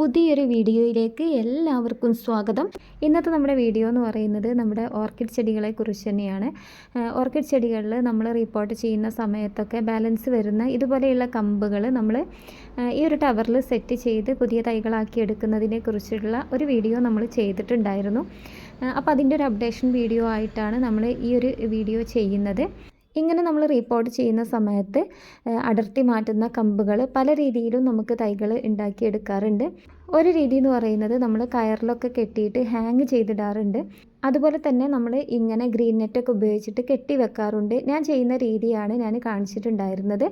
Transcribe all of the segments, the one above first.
പുതിയൊരു വീഡിയോയിലേക്ക് എല്ലാവർക്കും സ്വാഗതം. ഇന്നത്തെ നമ്മുടെ വീഡിയോ എന്ന് പറയുന്നത് നമ്മുടെ ഓർക്കിഡ് ചെടികളെ കുറിച്ച് തന്നെയാണ്. ഓർക്കിഡ് ചെടികളിൽ നമ്മൾ റിപ്പോർട്ട് ചെയ്യുന്ന സമയത്തൊക്കെ ബാലൻസ് വരുന്ന ഇതുപോലെയുള്ള കമ്പുകൾ നമ്മൾ ഈ ഒരു ടവറിൽ സെറ്റ് ചെയ്ത് പുതിയ തൈകളാക്കി എടുക്കുന്നതിനെ കുറിച്ചുള്ള ഒരു വീഡിയോ നമ്മൾ ചെയ്തിട്ടുണ്ടായിരുന്നു. അപ്പോൾ അതിന്റെ ഒരു അപ്ഡേഷൻ വീഡിയോ ആയിട്ടാണ് നമ്മൾ ഈ ഒരു വീഡിയോ ചെയ്യുന്നത്. ഇങ്ങനെ നമ്മൾ റിപ്പോർട്ട് ചെയ്യുന്ന സമയത്ത് അടർത്തി മാറ്റുന്ന കമ്പുകൾ പല രീതിയിലും നമുക്ക് തൈകൾ ഉണ്ടാക്കിയെടുക്കാറുണ്ട്. ഒരു രീതി എന്ന് പറയുന്നത് നമ്മൾ കയറിലൊക്കെ കെട്ടിയിട്ട് ഹാങ് ചെയ്തിടാറുണ്ട്. അതുപോലെ തന്നെ നമ്മൾ ഇങ്ങനെ ഗ്രീൻ നെറ്റൊക്കെ ഉപയോഗിച്ചിട്ട് കെട്ടി വെക്കാറുണ്ട്. ഞാൻ ചെയ്യുന്ന രീതിയാണ് ഞാൻ കാണിച്ചിട്ടുണ്ടായിരുന്നത്.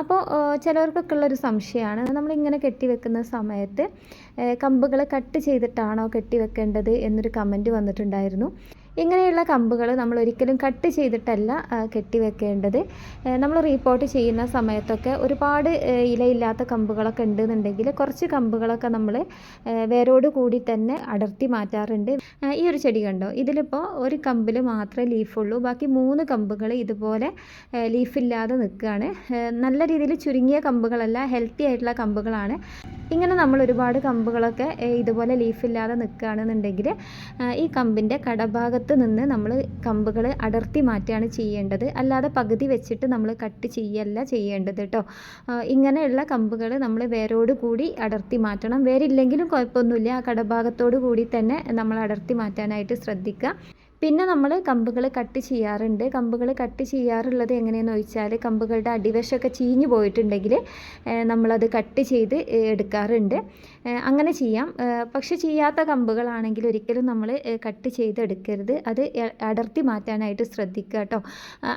അപ്പോൾ ചിലവർക്കൊക്കെ ഉള്ളൊരു സംശയമാണ്. നമ്മളിങ്ങനെ കെട്ടി വെക്കുന്ന സമയത്ത് കമ്പുകൾ കട്ട് ചെയ്തിട്ടാണോ കെട്ടി വെക്കേണ്ടത് എന്നൊരു കമന്റ് വന്നിട്ടുണ്ടായിരുന്നു. ഇങ്ങനെയുള്ള കമ്പുകൾ നമ്മൾ ഒരിക്കലും കട്ട് ചെയ്തിട്ടല്ല കെട്ടിവെക്കേണ്ടത്. നമ്മൾ റീപ്പോർട്ട് ചെയ്യുന്ന സമയത്തൊക്കെ ഒരുപാട് ഇലയില്ലാത്ത കമ്പുകളൊക്കെ ഉണ്ടെന്നുണ്ടെങ്കിൽ കുറച്ച് കമ്പുകളൊക്കെ നമ്മൾ വേരോട് കൂടി തന്നെ അടർത്തി മാറ്റാറുണ്ട്. ഈ ഒരു ചെടി കണ്ടോ? ഇതിലിപ്പോൾ ഒരു കമ്പിൽ മാത്രമേ ലീഫുള്ളൂ ബാക്കി മൂന്ന് കമ്പുകൾ ഇതുപോലെ ലീഫില്ലാതെ നിൽക്കുകയാണ്. നല്ല രീതിയിൽ ചുരുങ്ങിയ കമ്പുകളല്ല ഹെൽത്തി ആയിട്ടുള്ള കമ്പുകളാണ്. ഇങ്ങനെ നമ്മൾ ഒരുപാട് കമ്പുകളൊക്കെ ഇതുപോലെ ലീഫില്ലാതെ നിൽക്കുകയാണെന്നുണ്ടെങ്കിൽ ഈ കമ്പിന്റെ കടഭാഗത്ത് നിന്ന് നമ്മൾ കമ്പുകൾ അടർത്തി മാറ്റുകയാണ് ചെയ്യേണ്ടത്. അല്ലാതെ പകുതി വെച്ചിട്ട് നമ്മൾ കട്ട് ചെയ്യല്ല ചെയ്യേണ്ടത് കേട്ടോ. ഇങ്ങനെയുള്ള കമ്പുകൾ നമ്മൾ വേരോട് കൂടി അടർത്തി മാറ്റണം. വേരില്ലെങ്കിലും കുഴപ്പമൊന്നുമില്ല. ആ കടഭാഗത്തോട് കൂടി തന്നെ നമ്മൾ അടർത്തി മാറ്റാനായിട്ട് ശ്രദ്ധിക്കുക. പിന്നെ നമ്മൾ കമ്പുകൾ കട്ട് ചെയ്യാറുണ്ട്. കമ്പുകൾ കട്ട് ചെയ്യാറുള്ളത് എങ്ങനെയെന്ന് ചോദിച്ചാൽ കമ്പുകളുടെ അടിവശമൊക്കെ ചീഞ്ഞു പോയിട്ടുണ്ടെങ്കിൽ നമ്മളത് കട്ട് ചെയ്ത് എടുക്കാറുണ്ട്. അങ്ങനെ ചെയ്യാം. പക്ഷെ ചെയ്യാത്ത കമ്പുകളാണെങ്കിൽ ഒരിക്കലും നമ്മൾ കട്ട് ചെയ്തെടുക്കരുത്. അത് അടർത്തി മാറ്റാനായിട്ട് ശ്രദ്ധിക്കുക കേട്ടോ.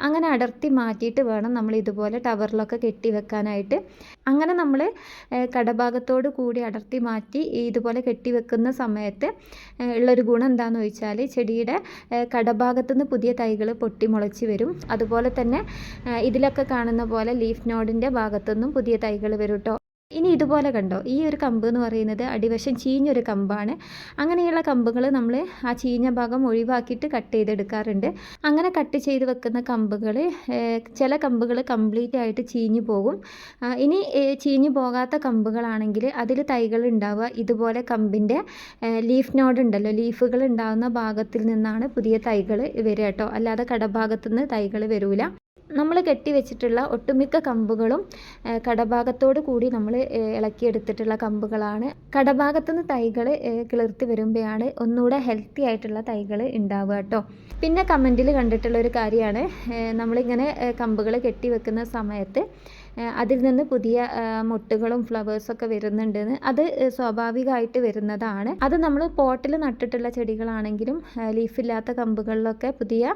അങ്ങനെ അടർത്തി മാറ്റിയിട്ട് വേണം നമ്മൾ ഇതുപോലെ ടവറിലൊക്കെ കെട്ടി വെക്കാനായിട്ട്. അങ്ങനെ നമ്മൾ കടഭാഗത്തോട് കൂടി അടർത്തി മാറ്റി ഇതുപോലെ കെട്ടി വെക്കുന്ന സമയത്ത് ഉള്ളൊരു ഗുണം എന്താണെന്ന് ചോദിച്ചാൽ ചെടിയുടെ കടഭാഗത്തുനിന്ന് പുതിയ തൈകൾ പൊട്ടിമുളച്ച് വരും. അതുപോലെ തന്നെ ഇതിലൊക്കെ കാണുന്ന പോലെ ലീഫ് നോഡിന്റെ ഭാഗത്തുനിന്നും പുതിയ തൈകൾ വരും കേട്ടോ. ഇനി ഇതുപോലെ കണ്ടോ? ഈ ഒരു കമ്പ് എന്ന് പറയുന്നത് അടിവശം ചീഞ്ഞൊരു കമ്പാണ്. അങ്ങനെയുള്ള കമ്പുകൾ നമ്മൾ ആ ചീഞ്ഞ ഭാഗം ഒഴിവാക്കിയിട്ട് കട്ട് ചെയ്തെടുക്കാറുണ്ട്. അങ്ങനെ കട്ട് ചെയ്ത് വെക്കുന്ന കമ്പുകൾ ചില കമ്പുകൾ കംപ്ലീറ്റ് ആയിട്ട് ചീഞ്ഞു പോകും. ഇനി ചീഞ്ഞു പോകാത്ത കമ്പുകളാണെങ്കിൽ അതിൽ തൈകൾ ഉണ്ടാവുക. ഇതുപോലെ കമ്പിന്റെ ലീഫ് നോഡ് ഉണ്ടല്ലോ. ലീഫുകൾ ഉണ്ടാകുന്ന ഭാഗത്തിൽ നിന്നാണ് പുതിയ തൈകൾ വരിക കേട്ടോ. അല്ലാതെ കടഭാഗത്തു നിന്ന് തൈകൾ വരൂല. നമ്മൾ കെട്ടി വെച്ചിട്ടുള്ള ഒട്ടുമിക്ക കമ്പുകളും കടഭാഗത്തോട് കൂടി നമ്മൾ ഇളക്കിയെടുത്തിട്ടുള്ള കമ്പുകളാണ്. കടഭാഗത്തു നിന്ന് തൈകൾ കിളിർത്തി വരുമ്പോഴാണ് ഒന്നുകൂടെ ഹെൽത്തി ആയിട്ടുള്ള തൈകൾ ഉണ്ടാവുക കേട്ടോ. പിന്നെ കമന്റിൽ കണ്ടിട്ടുള്ള ഒരു കാര്യമാണ് നമ്മളിങ്ങനെ കമ്പുകൾ കെട്ടി വെക്കുന്ന സമയത്ത് അതിൽ നിന്ന് പുതിയ മുട്ടുകളും ഫ്ലവേഴ്സൊക്കെ വരുന്നുണ്ട് അത് സ്വാഭാവികമായിട്ട് വരുന്നതാണ്. അത് നമ്മൾ പോട്ടിൽ നട്ടിട്ടുള്ള ചെടികളാണെങ്കിലും ലീഫില്ലാത്ത കമ്പുകളിലൊക്കെ പുതിയ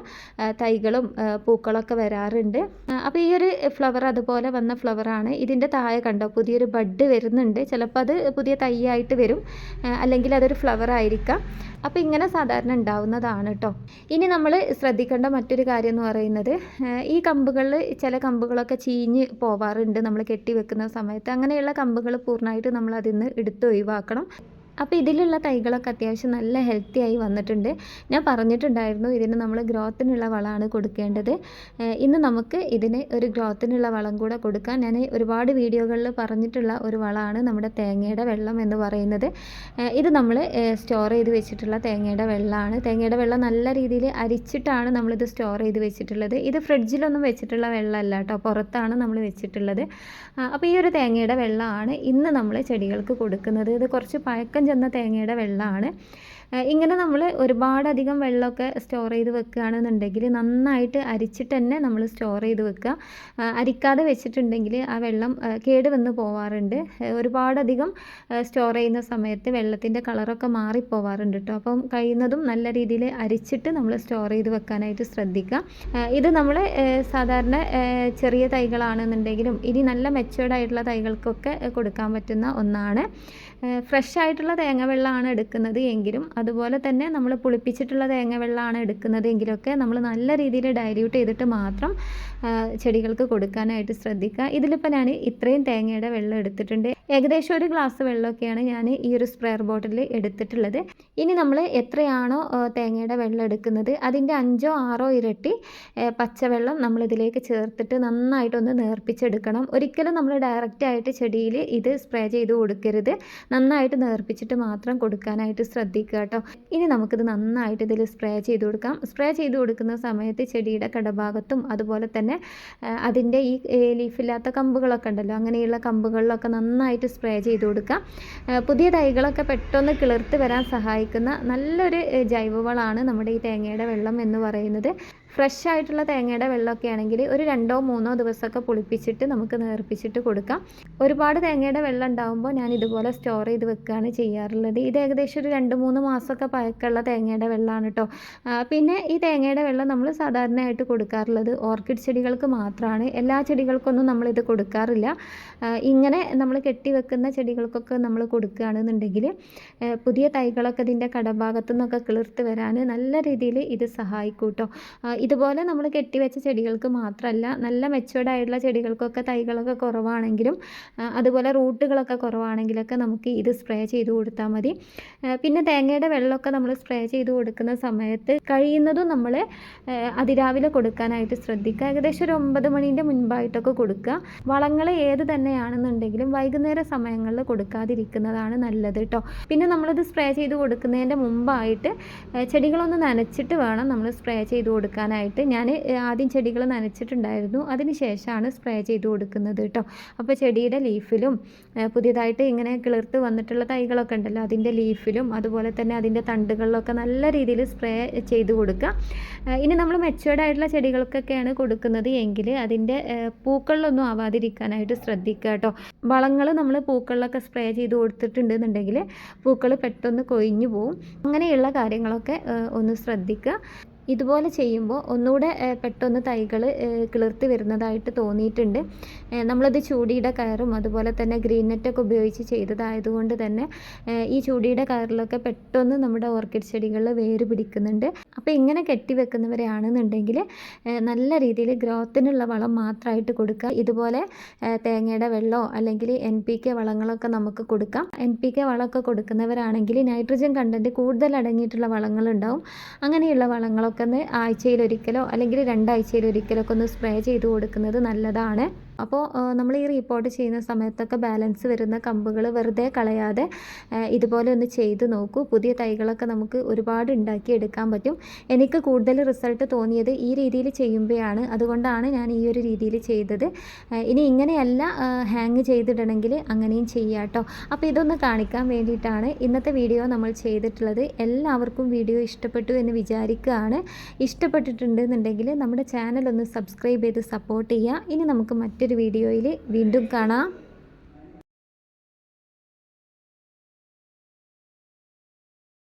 തൈകളും പൂക്കളൊക്കെ വരാറുണ്ട്. അപ്പോൾ ഈ ഒരു ഫ്ലവർ അതുപോലെ വന്ന ഫ്ലവറാണ് ഇതിന്റെ താഴെ കണ്ടോ പുതിയൊരു ബഡ് വരുന്നുണ്ട്. ചിലപ്പോൾ അത് പുതിയ തൈയായിട്ട് വരും. അല്ലെങ്കിൽ അതൊരു ഫ്ലവർ ആയിരിക്കാം. അപ്പോൾ ഇങ്ങനെ സാധാരണ ഉണ്ടാവുന്നതാണ് കേട്ടോ ഇനി നമ്മൾ ശ്രദ്ധിക്കേണ്ട മറ്റൊരു കാര്യം എന്ന് പറയുന്നത് ഈ കമ്പുകളിൽ ചില കമ്പുകളൊക്കെ ചീഞ്ഞ് പോവാറുണ്ട് നമ്മൾ കെട്ടി വെക്കുന്ന സമയത്ത് അങ്ങനെയുള്ള കമ്പുകൾ പൂർണമായിട്ട് നമ്മൾ അതിൽ നിന്ന് എടുത്ത് ഒഴിവാക്കണം. അപ്പോൾ ഇതിലുള്ള തൈകളൊക്കെ അത്യാവശ്യം നല്ല ഹെൽത്തി ആയി വന്നിട്ടുണ്ട്. ഞാൻ പറഞ്ഞിട്ടുണ്ടായിരുന്നു ഇതിന് നമ്മൾ ഗ്രോത്തിനുള്ള വളമാണ് കൊടുക്കേണ്ടത്. ഇന്ന് നമുക്ക് ഇതിന് ഒരു ഗ്രോത്തിനുള്ള വളം കൂടെ കൊടുക്കാം. ഞാൻ ഒരുപാട് വീഡിയോകളിൽ പറഞ്ഞിട്ടുള്ള ഒരു വളമാണ് നമ്മുടെ തേങ്ങയുടെ വെള്ളം എന്ന് പറയുന്നത്. ഇത് നമ്മൾ സ്റ്റോർ ചെയ്ത് വെച്ചിട്ടുള്ള തേങ്ങയുടെ വെള്ളമാണ്. തേങ്ങയുടെ വെള്ളം നല്ല രീതിയിൽ അരിച്ചിട്ടാണ് നമ്മളിത് സ്റ്റോർ ചെയ്ത് വെച്ചിട്ടുള്ളത്. ഇത് ഫ്രിഡ്ജിലൊന്നും വെച്ചിട്ടുള്ള വെള്ളമല്ല കേട്ടോ. പുറത്താണ് നമ്മൾ വെച്ചിട്ടുള്ളത്. അപ്പോൾ ഈ ഒരു തേങ്ങയുടെ വെള്ളമാണ് ഇന്ന് നമ്മൾ ചെടികൾക്ക് കൊടുക്കുന്നത്. ഇത് കുറച്ച് പഴക്കം ചെന്ന തേങ്ങയുടെ വെള്ളമാണ്. ഇങ്ങനെ നമ്മൾ ഒരുപാടധികം വെള്ളമൊക്കെ സ്റ്റോർ ചെയ്ത് വെക്കുകയാണെന്നുണ്ടെങ്കിൽ നന്നായിട്ട് അരിച്ചിട്ട് തന്നെ നമ്മൾ സ്റ്റോർ ചെയ്ത് വെക്കുക. അരിക്കാതെ വെച്ചിട്ടുണ്ടെങ്കിൽ ആ വെള്ളം കേടുവന്ന് കേട് വന്ന് പോവാറുണ്ട്. ഒരുപാടധികം സ്റ്റോർ ചെയ്യുന്ന സമയത്ത് വെള്ളത്തിന്റെ കളറൊക്കെ മാറിപ്പോവാറുണ്ട് കേട്ടോ. അപ്പം കഴിയുന്നതും നല്ല രീതിയിൽ അരിച്ചിട്ട് നമ്മൾ സ്റ്റോർ ചെയ്ത് വെക്കാനായിട്ട് ശ്രദ്ധിക്കുക. ഇത് നമ്മൾ സാധാരണ ചെറിയ തൈകളാണെന്നുണ്ടെങ്കിലും ഇനി നല്ല മെച്ചേർഡ് ആയിട്ടുള്ള തൈകൾക്കൊക്കെ കൊടുക്കാൻ പറ്റുന്ന ഒന്നാണ്. ഫ്രഷ് ആയിട്ടുള്ള തേങ്ങ വെള്ളമാണ് എടുക്കുന്നത് എങ്കിലും അതുപോലെ തന്നെ നമ്മൾ പുളിപ്പിച്ചിട്ടുള്ള തേങ്ങ വെള്ളമാണ് എടുക്കുന്നതെങ്കിലൊക്കെ നമ്മൾ നല്ല രീതിയിൽ ഡൈല്യൂട്ട് ചെയ്തിട്ട് മാത്രം ചെടികൾക്ക് കൊടുക്കാനായിട്ട് ശ്രദ്ധിക്കുക. ഇതിലിപ്പോൾ ഞാൻ ഇത്രയും തേങ്ങയുടെ വെള്ളം എടുത്തിട്ടുണ്ട്. ഏകദേശം ഒരു ഗ്ലാസ് വെള്ളമൊക്കെയാണ് ഞാൻ ഈ ഒരു സ്പ്രെയർ ബോട്ടിൽ എടുത്തിട്ടുള്ളത്. ഇനി നമ്മൾ എത്രയാണോ തേങ്ങയുടെ വെള്ളം എടുക്കുന്നത് അതിന്റെ അഞ്ചോ ആറോ ഇരട്ടി പച്ചവെള്ളം നമ്മളിതിലേക്ക് ചേർത്തിട്ട് നന്നായിട്ടൊന്ന് നേർപ്പിച്ചെടുക്കണം. ഒരിക്കലും നമ്മൾ ഡയറക്റ്റ് ആയിട്ട് ചെടിയിൽ ഇത് സ്പ്രേ ചെയ്ത് കൊടുക്കരുത്. നന്നായിട്ട് നേർപ്പിച്ചിട്ട് മാത്രം കൊടുക്കാനായിട്ട് ശ്രദ്ധിക്കുക കേട്ടോ. ഇനി നമുക്കിത് നന്നായിട്ട് ഇതിൽ സ്പ്രേ ചെയ്ത് കൊടുക്കാം. സ്പ്രേ ചെയ്ത് കൊടുക്കുന്ന സമയത്ത് ചെടിയുടെ കടഭാഗത്തും അതുപോലെ തന്നെ അതിന്റെ ഈ ലീഫില്ലാത്ത കമ്പുകളൊക്കെ ഉണ്ടല്ലോ അങ്ങനെയുള്ള കമ്പുകളിലൊക്കെ നന്നായിട്ട് സ്പ്രേ ചെയ്ത് കൊടുക്കാം. പുതിയ തൈകളൊക്കെ പെട്ടെന്ന് കിളിർത്ത് വരാൻ സഹായിക്കുന്ന നല്ലൊരു ജൈവവളമാണ് നമ്മുടെ ഈ തേങ്ങയുടെ വെള്ളം എന്ന് പറയുന്നത്. ഫ്രഷ് ആയിട്ടുള്ള തേങ്ങയുടെ വെള്ളമൊക്കെ ആണെങ്കിൽ ഒരു രണ്ടോ മൂന്നോ ദിവസമൊക്കെ പുളിപ്പിച്ചിട്ട് നമുക്ക് നേർപ്പിച്ചിട്ട് കൊടുക്കാം. ഒരുപാട് തേങ്ങയുടെ വെള്ളം ഉണ്ടാകുമ്പോൾ ഞാൻ ഇതുപോലെ സ്റ്റോർ ചെയ്ത് വെക്കുകയാണ് ചെയ്യാറുള്ളത്. ഇത് ഏകദേശം ഒരു രണ്ട് മൂന്ന് മാസമൊക്കെ പഴക്കമുള്ള തേങ്ങയുടെ വെള്ളമാണ് കേട്ടോ. പിന്നെ ഈ തേങ്ങയുടെ വെള്ളം നമ്മൾ സാധാരണയായിട്ട് കൊടുക്കാറുള്ളത് ഓർക്കിഡ് ചെടികൾക്ക് മാത്രമാണ്. എല്ലാ ചെടികൾക്കൊന്നും നമ്മളിത് കൊടുക്കാറില്ല. ഇങ്ങനെ നമ്മൾ കെട്ടി വെക്കുന്ന ചെടികൾക്കൊക്കെ നമ്മൾ കൊടുക്കുകയാണെന്നുണ്ടെങ്കിൽ പുതിയ തൈകളൊക്കെ ഇതിന്റെ കടഭാഗത്തു നിന്നൊക്കെ കിളിർത്ത് വരാൻ നല്ല രീതിയിൽ ഇത് സഹായിക്കും കേട്ടോ. ഇതുപോലെ നമ്മൾ കെട്ടിവെച്ച ചെടികൾക്ക് മാത്രമല്ല നല്ല മെച്ചുവേർഡ് ആയിട്ടുള്ള ചെടികൾക്കൊക്കെ തൈകളൊക്കെ കുറവാണെങ്കിലും അതുപോലെ റൂട്ടുകളൊക്കെ കുറവാണെങ്കിലൊക്കെ നമുക്ക് ഇത് സ്പ്രേ ചെയ്ത് കൊടുത്താൽ മതി. പിന്നെ തേങ്ങയുടെ വെള്ളമൊക്കെ നമ്മൾ സ്പ്രേ ചെയ്ത് കൊടുക്കുന്ന സമയത്ത് കഴിയുന്നതും നമ്മൾ അതിരാവിലെ കൊടുക്കാനായിട്ട് ശ്രദ്ധിക്കുക. ഏകദേശം ഒരു ഒമ്പത് മണീന്റെ മുൻപായിട്ടൊക്കെ കൊടുക്കുക. വളങ്ങൾ ഏത് തന്നെയാണെന്നുണ്ടെങ്കിലും വൈകുന്നേര സമയങ്ങളിൽ കൊടുക്കാതിരിക്കുന്നതാണ് നല്ലത് കേട്ടോ പിന്നെ നമ്മളിത് സ്പ്രേ ചെയ്ത് കൊടുക്കുന്നതിന്റെ മുമ്പായിട്ട് ചെടികളൊന്ന് നനച്ചിട്ട് വേണം നമ്മൾ സ്പ്രേ ചെയ്ത് കൊടുക്കാനായിട്ട് ഞാൻ ആദ്യം ചെടികൾ നനച്ചിട്ടുണ്ടായിരുന്നു. അതിന് ശേഷമാണ് സ്പ്രേ ചെയ്ത് കൊടുക്കുന്നത് കേട്ടോ. അപ്പോൾ ചെടിയുടെ ലീഫിലും പുതിയതായിട്ട് ഇങ്ങനെ കിളിർത്ത് വന്നിട്ടുള്ള തൈകളൊക്കെ ഉണ്ടല്ലോ അതിന്റെ ലീഫിലും അതുപോലെ തന്നെ അതിന്റെ തണ്ടുകളിലൊക്കെ നല്ല രീതിയിൽ സ്പ്രേ ചെയ്ത് കൊടുക്കുക. ഇനി നമ്മൾ മെച്ചുവേർഡ് ആയിട്ടുള്ള ചെടികൾക്കൊക്കെയാണ് കൊടുക്കുന്നത് എങ്കിൽ അതിന്റെ പൂക്കളിലൊന്നും ആവാതിരിക്കാനായിട്ട് ശ്രദ്ധിക്കുക കേട്ടോ. വളങ്ങൾ നമ്മൾ പൂക്കളിലൊക്കെ സ്പ്രേ ചെയ്ത് കൊടുത്തിട്ടുണ്ടെന്നുണ്ടെങ്കിൽ പൂക്കൾ പെട്ടെന്ന് കൊഴിഞ്ഞു പോവും. അങ്ങനെയുള്ള കാര്യങ്ങളൊക്കെ ഒന്ന് ശ്രദ്ധിക്കുക. ഇതുപോലെ ചെയ്യുമ്പോൾ ഒന്നുകൂടെ പെട്ടെന്ന് തൈകൾ കിളിർത്ത് വരുന്നതായിട്ട് തോന്നിയിട്ടുണ്ട്. നമ്മളത് ചൂടിയുടെ കയറും അതുപോലെ തന്നെ ഗ്രീൻ നെറ്റൊക്കെ ഉപയോഗിച്ച് ചെയ്തതായതുകൊണ്ട് തന്നെ ഈ ചൂടിയുടെ കയറിലൊക്കെ പെട്ടെന്ന് നമ്മുടെ ഓർക്കിഡ് ചെടികളിൽ വേര് പിടിക്കുന്നുണ്ട്. അപ്പോൾ ഇങ്ങനെ കെട്ടി വെക്കുന്നവരാണെന്നുണ്ടെങ്കിൽ ഏഹ്, നല്ല രീതിയിൽ ഗ്രോത്തിനുള്ള വളം മാത്രമായിട്ട് കൊടുക്കുക. ഇതുപോലെ തേങ്ങയുടെ വെള്ളമോ അല്ലെങ്കിൽ എൻ പി കെ വളങ്ങളൊക്കെ നമുക്ക് കൊടുക്കാം. എൻ പി കെ വളമൊക്കെ കൊടുക്കുന്നവരാണെങ്കിൽ നൈട്രജൻ കണ്ടന്റ് കൂടുതൽ അടങ്ങിയിട്ടുള്ള വളങ്ങളുണ്ടാവും. അങ്ങനെയുള്ള വളങ്ങളൊക്കെ ഒന്ന് ആഴ്ചയിലൊരിക്കലോ അല്ലെങ്കിൽ രണ്ടാഴ്ചയിലൊരിക്കലോ ഒക്കെ ഒന്ന് സ്പ്രേ ചെയ്ത് കൊടുക്കുന്നത് നല്ലതാണ്. അപ്പോൾ നമ്മൾ ഈ റിപ്പോർട്ട് ചെയ്യുന്ന സമയത്തൊക്കെ ബാലൻസ് വരുന്ന കമ്പുകൾ വെറുതെ കളയാതെ ഇതുപോലെ ഒന്ന് ചെയ്ത് നോക്കൂ. പുതിയ തൈകളൊക്കെ നമുക്ക് ഒരുപാട് ഉണ്ടാക്കി എടുക്കാൻ പറ്റും. എനിക്ക് കൂടുതൽ റിസൾട്ട് തോന്നിയത് ഈ രീതിയിൽ ചെയ്യുമ്പോഴാണ്. അതുകൊണ്ടാണ് ഞാൻ ഈ ഒരു രീതിയിൽ ചെയ്തത്. ഇനി ഇങ്ങനെയല്ല ഹാങ് ചെയ്തിടണമെങ്കിൽ അങ്ങനെയും ചെയ്യാട്ടോ അപ്പോൾ ഇതൊന്ന് കാണിക്കാൻ വേണ്ടിയിട്ടാണ് ഇന്നത്തെ വീഡിയോ നമ്മൾ ചെയ്തിട്ടുള്ളത്. എല്ലാവർക്കും വീഡിയോ ഇഷ്ടപ്പെട്ടു എന്ന് വിചാരിക്കുകയാണ്. ഇഷ്ടപ്പെട്ടിട്ടുണ്ടെന്നുണ്ടെങ്കിൽ നമ്മുടെ ചാനൽ ഒന്ന് സബ്സ്ക്രൈബ് ചെയ്ത് സപ്പോർട്ട് ചെയ്യുക. ഇനി നമുക്ക് മറ്റൊരു വീഡിയോയിൽ വീണ്ടും കാണാം.